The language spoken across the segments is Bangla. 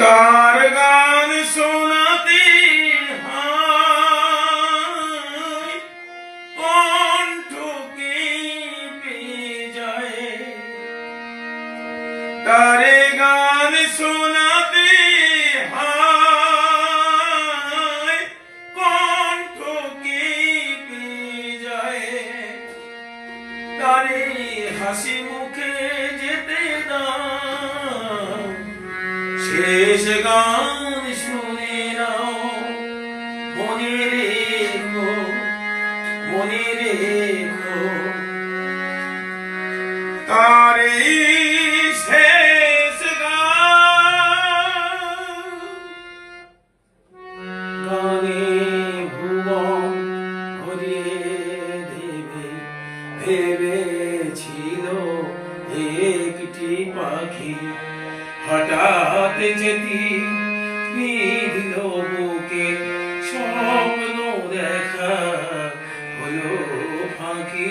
তার গান শোনাতে কণ্ঠ কেঁপে যায়। তারে গান শোনাতে কণ্ঠ কেঁপে যায়। তারে হাসি শেষ গান শুনে নাও। মনে রেখো মনে রেখো। তারে শেষ গান। গানে ভুবন দেবে, ভেবেছিল একটি পাখি। হঠাৎ যেতি বিধল বুকে স্বপ্ন দেখা হলো ফাঁকি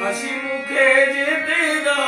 हसी मुखे जीती दा